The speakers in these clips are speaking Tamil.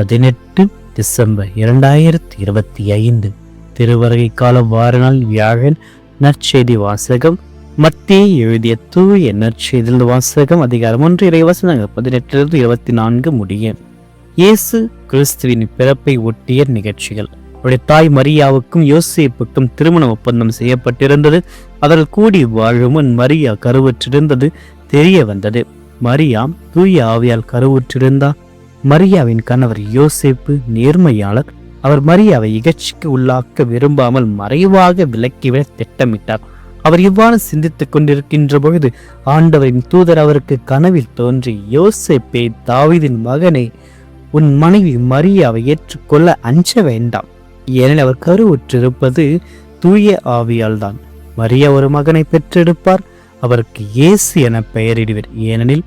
பதினெட்டு டிசம்பர் இரண்டாயிரத்தி இருபத்தி ஐந்து. திருவருகை கால வாரநாள் வியாழன் நற்செய்தி வாசகம். மத்திய எழுதிய தூய நற்செய்திலிருந்து வாசகம் அதிகாரம் ஒன்று இறைவசனங்கள் பதினெட்டிலிருந்து இருபத்தி நான்கு முடிய. இயேசு கிறிஸ்துவின் பிறப்பை ஒட்டிய நிகழ்ச்சிகள். அவருடைய தாய் மரியாவுக்கும் யோசிப்புக்கும் திருமண ஒப்பந்தம் செய்யப்பட்டிருந்தது. அதில் கூடி வாழும் முன் மரியா கருவுற்றிருந்தது தெரிய வந்தது. மரியாம் தூய ஆவியால் கருவுற்றிருந்தார் மரியாவின் கணவர் யோசேப்பு நேர்மையாளர். அவர் மரியாவை இகழ்ச்சிக்கு உள்ளாக்க விரும்பாமல் மறைவாக விலக்கிவிட திட்டமிட்டார். அவர் இவ்வாறு சிந்தித்துக் கொண்டிருக்கின்ற பொழுது ஆண்டவரின் தூதர் அவருக்கு கனவில் தோன்றி யோசேப்பே தாவிதின் மகனே உன் மனைவி மரியாவை ஏற்றுக்கொள்ள அஞ்ச வேண்டாம். ஏனெனில் அவர் கருவுற்றிருப்பது தூய ஆவியால் தான் மரியா ஒரு மகனை பெற்றெடுப்பார். அவருக்கு இயேசு என பெயரிடுவர். ஏனெனில்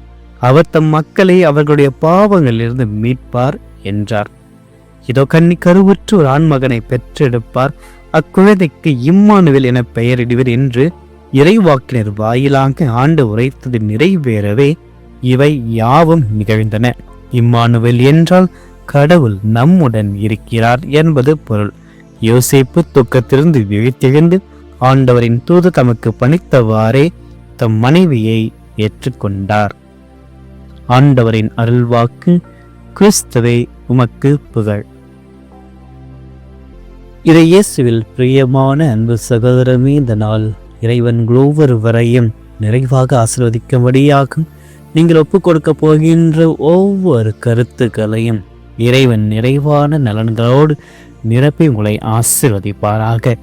அவர் தம் மக்களை அவர்களுடைய பாவங்களிலிருந்து மீட்பார் என்றார். இதோ கண்ணி கருவுற்று ஒரு ஆண்மகனை பெற்றெடுப்பார். அக்குழந்தைக்கு இம்மானுவேல் என பெயரிடுவர் என்று இறைவாக்கினர் வாயிலாக ஆண்டு உரைத்தது நிறைவேறவே இவை யாவும் நிகழ்ந்தன. இம்மானுவேல் என்றால் கடவுள் நம்முடன் இருக்கிறார் என்பது பொருள். யோசிப்பு துக்கத்திலிருந்து விழித்தெழுந்து ஆண்டவரின் தூது தமக்கு பணித்தவாறே தம் மனைவியை ஏற்றுக்கொண்டார். ஆண்டவரின் அருள்வாக்கு கிறிஸ்துவே உமக்கு புகழ். இதை இயேசுவில் பிரியமான அன்பு சகோதரமே இந்த நாள் இறைவன் ஒவ்வொருவரையும் நிறைவாக ஆசிர்வதிக்கும்படியாகும். நீங்கள் ஒப்புக் கொடுக்க போகின்ற ஒவ்வொரு கருத்துக்களையும் இறைவன் நிறைவான நலன்களோடு நிரப்பி உங்களை ஆசிர்வதிப்பாராக.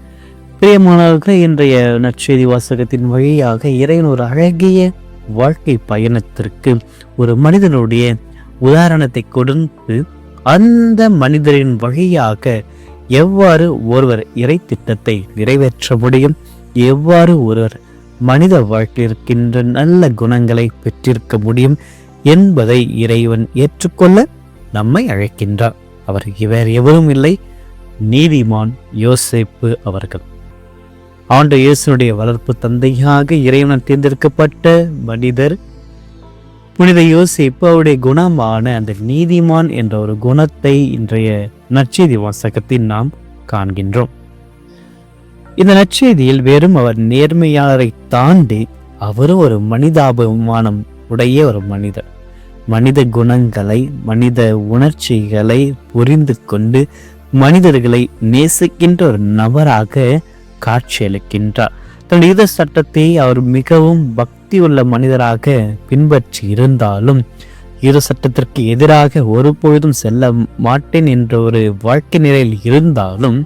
பிரியமானவர்கள் இன்றைய நற்செய்தி வாசகத்தின் வழியாக இறைவன் ஒரு அழகிய வாழ்க்கை பயணத்திற்கு ஒரு மனிதனுடைய உதாரணத்தை கொடுத்து அந்த மனிதரின் வழியாக எவ்வாறு ஒருவர் இறை திட்டத்தை நிறைவேற்ற முடியும்? எவ்வாறு ஒருவர் மனித வாழ்க்கையிருக்கின்ற நல்ல குணங்களை பெற்றிருக்க முடியும் என்பதை இறைவன் ஏற்றுக்கொள்ள நம்மை அழைக்கின்றார். அவர் வேறு எவரும் இல்லை. நீதிமான் யோசிப்பு அவர்கள். ஆண்டு இயேசுனுடைய வளர்ப்பு தந்தையாக இறைவனால் தேர்ந்தெடுக்கப்பட்ட மனிதர். புனித யோசிப்பு அவருடைய குணமான அந்த நீதிமான் என்ற ஒரு குணத்தை இன்றைய நற்செய்தி வாசகத்தில் நாம் காண்கின்றோம். இந்த நற்செய்தியில் வெறும் அவர் நேர்மையாளரை தாண்டி அவரும் ஒரு மனிதாபிமானம் உடைய ஒரு மனிதர். மனித குணங்களை மனித உணர்ச்சிகளை புரிந்து கொண்டு மனிதர்களை நேசிக்கின்ற ஒரு நபராக காட்சியளிக்கின்றார். தன் யுத சட்டத்தை அவர் மிகவும் பக்தி உள்ள மனிதராக பின்பற்றி இருந்தாலும் யுத சட்டத்திற்கு எதிராக ஒருபொழுதும் செல்ல மாட்டேன் என்ற ஒரு வாழ்க்கை நிலையில் இருந்தாலும்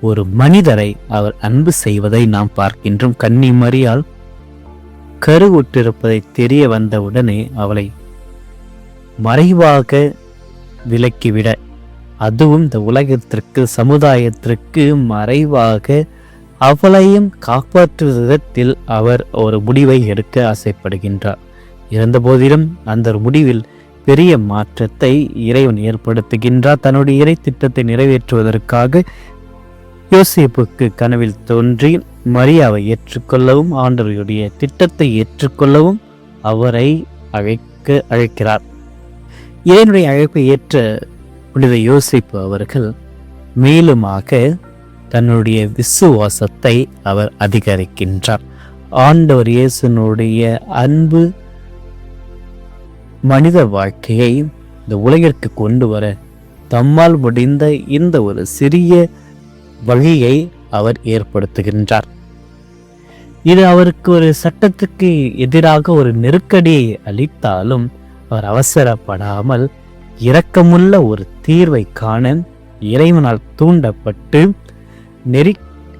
ஒரு மனிதரை அவர் அன்பு செய்வதை நாம் பார்க்கின்றோம். கன்னி மறியால் கருவுற்றிருப்பதை தெரிய வந்தவுடனே அவளை மறைவாக விலக்கிவிட அதுவும் இந்த உலகத்திற்கு சமுதாயத்திற்கு மறைவாக அவளையும் காப்பாற்றும் விதத்தில் அவர் ஒரு முடிவை எடுக்க ஆசைப்படுகின்றார். இருந்தபோதிலும் அந்த முடிவில் பெரிய மாற்றத்தை இறைவன் ஏற்படுத்துகின்றார். தன்னுடைய இறை திட்டத்தை நிறைவேற்றுவதற்காக யோசிப்புக்கு கனவில் தோன்றி மரியாவை ஏற்றுக்கொள்ளவும் ஆண்டவருடைய திட்டத்தை ஏற்றுக்கொள்ளவும் அவரை அழைக்க அழைக்கிறார். இறைவனுடைய அழைப்பை ஏற்ற புனித யோசிப்பு அவர்கள் மேலுமாக தன்னுடைய விசுவாசத்தை அவர் அதிகரிக்கின்றார். ஆண்டவர் இயேசுனுடைய அன்பு மனித வாழ்க்கையை இந்த உலகிற்கு கொண்டு வர தம்மால் முடிந்த இந்த ஒரு சிறிய வழியை அவர் ஏற்படுத்துகின்றார். இது அவருக்கு ஒரு சட்டத்துக்கு எதிராக ஒரு நெருக்கடியை அளித்தாலும் அவர் அவசரப்படாமல் இரக்கமுள்ள ஒரு தீர்வை காண இறைவனால் தூண்டப்பட்டு நெறி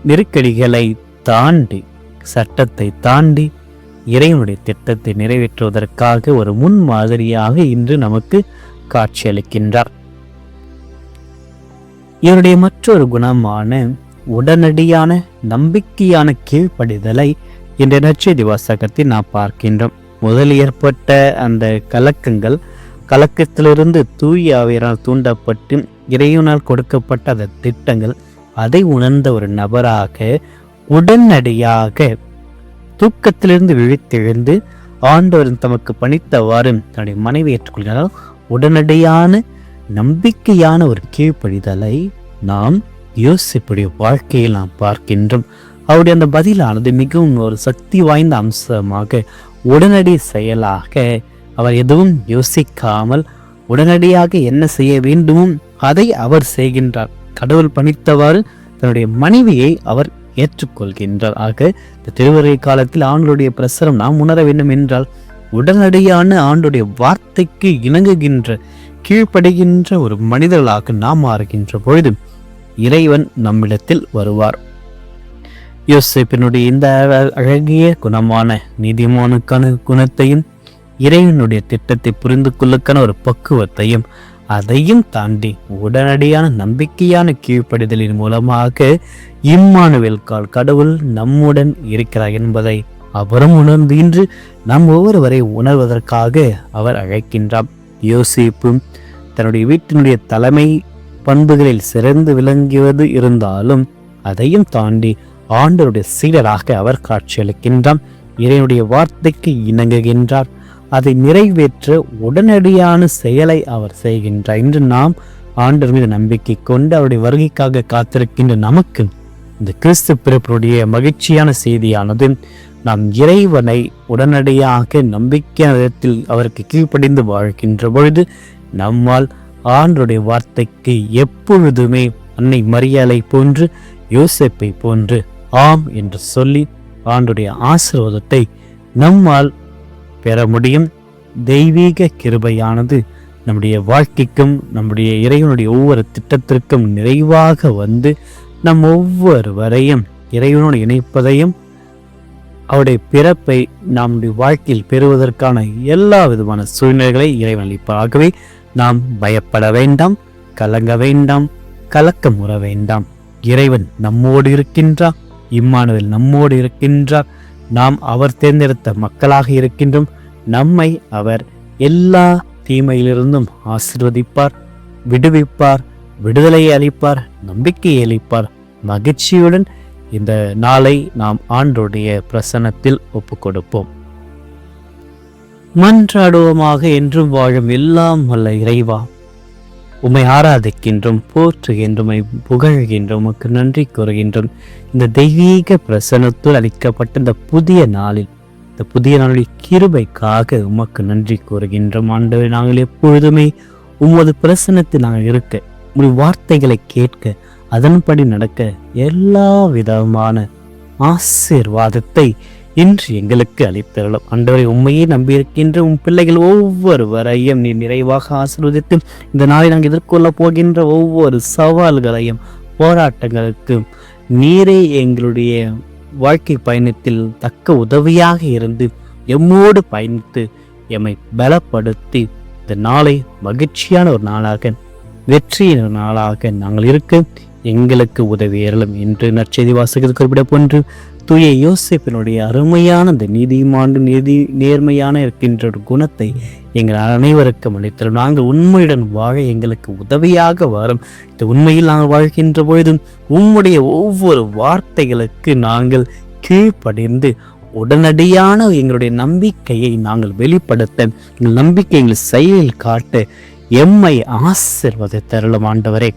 நெருக்கடிகளை தாண்டி சட்டத்தை தாண்டி இறைவனுடைய திட்டத்தை நிறைவேற்றுவதற்காக ஒரு முன்மாதிரியாக இன்று நமக்கு காட்சியளிக்கின்றார் இவருடைய மற்றொரு குணமான உடனடியான நம்பிக்கையான கீழ்ப்படிதலை இன்றைய நச்சு திவாசகத்தில் நாம் பார்க்கின்றோம். முதல் ஏற்பட்ட அந்த கலக்கங்கள் கலக்கத்திலிருந்து தூய ஆவியரால் தூண்டப்பட்டு இறைவனால் கொடுக்கப்பட்ட அந்த திட்டங்கள் அதை உணர்ந்த ஒரு நபராக உடனடியாக தூக்கத்திலிருந்து விழித்தெழுந்து ஆண்டவரின் தமக்கு பணித்தவாறு தன்னுடைய மனைவி ஏற்றுக்கொள்கிறார்? உடனடியான நம்பிக்கையான ஒரு கீழ்ப்படிதலை நாம் யோசிப்புடைய வாழ்க்கையில் நாம் பார்க்கின்றோம். அவருடைய அந்த பதிலானது மிகவும் ஒரு சக்தி வாய்ந்த அம்சமாக உடனடி செயலாக அவர் எதுவும் யோசிக்காமல் உடனடியாக என்ன செய்ய வேண்டுமோ அதை அவர் செய்கின்றார். கடவுள் பணித்தவாறு தன்னுடைய மனைவியை அவர் ஏற்றுக்கொள்கின்றார். ஆக இந்த திருவரை காலத்தில் ஆண்களுடைய பிரசரம் நாம் உணர வேண்டும் என்றால் உடனடியான ஆண்டுடைய வார்த்தைக்கு இணங்குகின்ற கீழ்ப்படுகின்ற ஒரு மனிதர்களாக நாம் மாறுகின்ற பொழுது இறைவன் நம்மிடத்தில் வருவார். யோசிப்பினுடைய இந்த அழகிய குணமான நீதிமானுக்கான குணத்தையும் இறைவனுடைய திட்டத்தை புரிந்து கொள்ளுக்கான ஒரு பக்குவத்தையும் அதையும் தாண்டி உடனடியான நம்பிக்கையான கீழ்ப்படிதலின் மூலமாக இம்மானுவேல் கால் கடவுள் நம்முடன் இருக்கிறார் என்பதை அவரும் உணர்ந்து இன்று நம் ஒவ்வொருவரை உணர்வதற்காக அவர் அழைக்கின்றார். யோசிப்பும் தன்னுடைய வீட்டினுடைய தலைமை பண்புகளில் சிறந்து விளங்குவது இருந்தாலும் அதையும் தாண்டி ஆண்டருடைய சீடராக அவர் காட்சியளிக்கின்றார். இறைவனுடைய வார்த்தைக்கு இணங்குகின்றார். அதை நிறைவேற்ற உடனடியான செயலை அவர் செய்கின்றார். இன்று நாம் ஆண்டர் மீது நம்பிக்கை கொண்டு அவருடைய வருகைக்காக காத்திருக்கின்ற நமக்கு இந்த கிறிஸ்து பிறப்புடைய மகிழ்ச்சியான செய்தியானது நாம் இறைவனை உடனடியாக நம்பிக்கையான விதத்தில் அவருக்கு கீழ்ப்படிந்து வாழ்கின்ற பொழுது நம்மால் ஆண்டருடைய வார்த்தைக்கு எப்பொழுதுமே அன்னை மரியாதை போன்று யோசிப்பை போன்று ஆம் என்று சொல்லி ஆண்டுடைய ஆசீர்வாதத்தை நம்மால் பெற முடியும். தெய்வீக கிருபையானது நம்முடைய வாழ்க்கைக்கும் நம்முடைய இறைவனுடைய ஒவ்வொரு திட்டத்திற்கும் நிறைவாக வந்து நம் ஒவ்வொருவரையும் இறைவனோடு இணைப்பதையும் அவருடைய பிறப்பை நம்முடைய வாழ்க்கையில் பெறுவதற்கான எல்லா விதமான சூழ்நிலைகளை இறைவன் அளிப்பார் நாம் பயப்பட வேண்டாம் கலங்க வேண்டாம் கலக்கம் உற வேண்டாம். இறைவன் நம்மோடு இருக்கின்றார் இம்மானுவில் நம்மோடு இருக்கின்றார். நாம் அவர் தேர்ந்தெடுத்த மக்களாக இருக்கின்றோம் நம்மை அவர் எல்லா தீமையிலிருந்தும் ஆசிர்வதிப்பார் விடுவிப்பார் விடுதலையை அளிப்பார் நம்பிக்கையை அளிப்பார். மகிழ்ச்சியுடன் இந்த நாளை நாம் ஆண்டோடைய பிரசன்னத்தில் ஒப்பு கொடுப்போம் மன்றாடுவோமாக என்றும் வாழும் எல்லாம் வல்ல இறைவா உம்மை ஆராதிக்கின்றோம் போற்றுகின்றோம் புகழ்கின்றோம் உமக்கு நன்றி கூறுகின்றோம். இந்த தெய்வீக பிரசனத்துள் அளிக்கப்பட்ட இந்த புதிய நாளில் இந்த புதிய நாளுடைய கிருபைக்காக உமக்கு நன்றி கூறுகின்றோம். ஆண்டவை நாங்கள் எப்பொழுதுமே உமது பிரசனத்தில் நாங்கள் இருக்க உங்களுடைய வார்த்தைகளை கேட்க அதன்படி நடக்க எல்லா விதமான ஆசீர்வாதத்தை இன்று எங்களுக்கு அளித்தரலாம் அன்றவரை உண்மையை நம்பியிருக்கின்ற உன் பிள்ளைகள் ஒவ்வொருவரையும் நீ நிறைவாக ஆசிர்வதித்து இந்த நாளை நாங்கள் எதிர்கொள்ள போகின்ற ஒவ்வொரு சவால்களையும் போராட்டங்களுக்கும் நீரே எங்களுடைய வாழ்க்கை பயணத்தில் தக்க உதவியாக இருந்து எம்மோடு பயணித்து எம்மை பலப்படுத்தி இந்த நாளை மகிழ்ச்சியான ஒரு நாளாக வெற்றியின் ஒரு நாளாக நாங்கள் இருக்க எங்களுக்கு உதவியறலும் என்று நற்செய்தி வாசகத்தில் குறிப்பிட போன்று தூய யோசிப்பினுடைய அருமையான இந்த நீதிமாண்டு நீதி நேர்மையான இருக்கின்ற ஒரு குணத்தை எங்கள் அனைவருக்கும் அளித்தரும். நாங்கள் உண்மையுடன் வாழ எங்களுக்கு உதவியாக வரும். இந்த உண்மையில் நாங்கள் வாழ்கின்ற பொழுதும் உம்முடைய ஒவ்வொரு வார்த்தைகளுக்கு நாங்கள் கீழ்ப்படிந்து உடனடியான எங்களுடைய நம்பிக்கையை நாங்கள் வெளிப்படுத்த எங்கள் நம்பிக்கை எங்கள் செயலில் காட்ட எம்மை ஆசிர்வதை தருளும் ஆண்டவரே.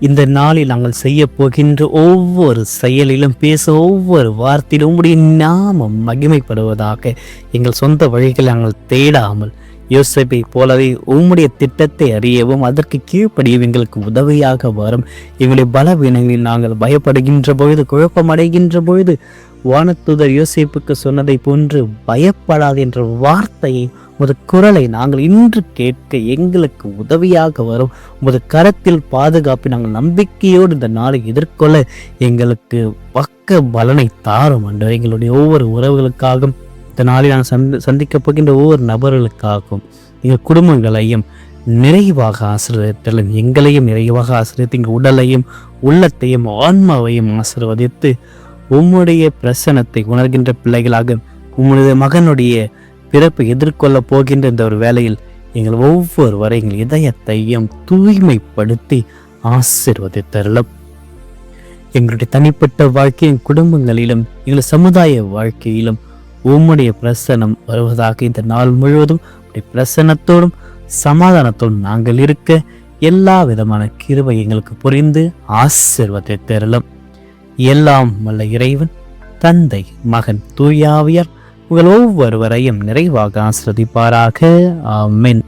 இந்த நாளில் நாங்கள் செய்ய போகின்ற ஒவ்வொரு செயலிலும் பேச ஒவ்வொரு வார்த்தையிலும் உம்முடைய நாமம் மகிமைப்படுவதாக எங்கள் சொந்த வழிகளை நாங்கள் தேடாமல் யோசிப்பை போலவே உம்முடைய திட்டத்தை அறியவும் அதற்கு கீழ்ப்படியும் எங்களுக்கு உதவியாக வரும். எங்களுடைய பலவீனங்களில் நாங்கள் பயப்படுகின்ற பொழுது குழப்பமடைகின்ற பொழுது வானத்துதர் யோசிப்புக்கு சொன்னதை போன்று பயப்படாது என்ற வார்த்தையை உமது குரலை நாங்கள் இன்று கேட்க எங்களுக்கு உதவியாக வரும். உமது கரத்தில் பாதுகாப்பு நாங்கள் நம்பிக்கையோடு இந்த நாளை எதிர்கொள்ள எங்களுக்கு பக்க பலனை தாரும் என்று எங்களுடைய ஒவ்வொரு உறவுகளுக்காகவும் இந்த நாளில் நாங்கள் சந்தி சந்திக்கப் போகின்ற ஒவ்வொரு நபர்களுக்காகவும் எங்கள் குடும்பங்களையும் நிறைவாக ஆசீர்வதித்தலும் எங்களையும் நிறைவாக ஆசீர்வதித்து எங்கள் உடலையும் உள்ளத்தையும் ஆன்மாவையும் ஆசீர்வதித்து உம்முடைய பிரசனத்தை உணர்கின்ற பிள்ளைகளாக உம்முடைய மகனுடைய பிறப்பை எதிர்கொள்ளப் போகின்ற இந்த ஒரு வேலையில் எங்கள் ஒவ்வொருவரை எங்கள் இதயத்தையும் தூய்மைப்படுத்தி ஆசீர்வதித்தருளும் எங்களுடைய தனிப்பட்ட வாழ்க்கையின் குடும்பங்களிலும் எங்கள் சமுதாய வாழ்க்கையிலும் உம்முடைய பிரசனம் வருவதாக இந்த நாள் முழுவதும் பிரசனத்தோடும் சமாதானத்தோடும் நாங்கள் இருக்க எல்லா விதமான கிருபை எங்களுக்கு புரிந்து ஆசீர்வத்தை தரலும் எல்லாம் வல்ல இறைவன் தந்தை மகன் தூயாவியர் உங்கள் ஒவ்வொருவரையும் நிறைவாக ஆசிரதிப்பாராக ஆமென்.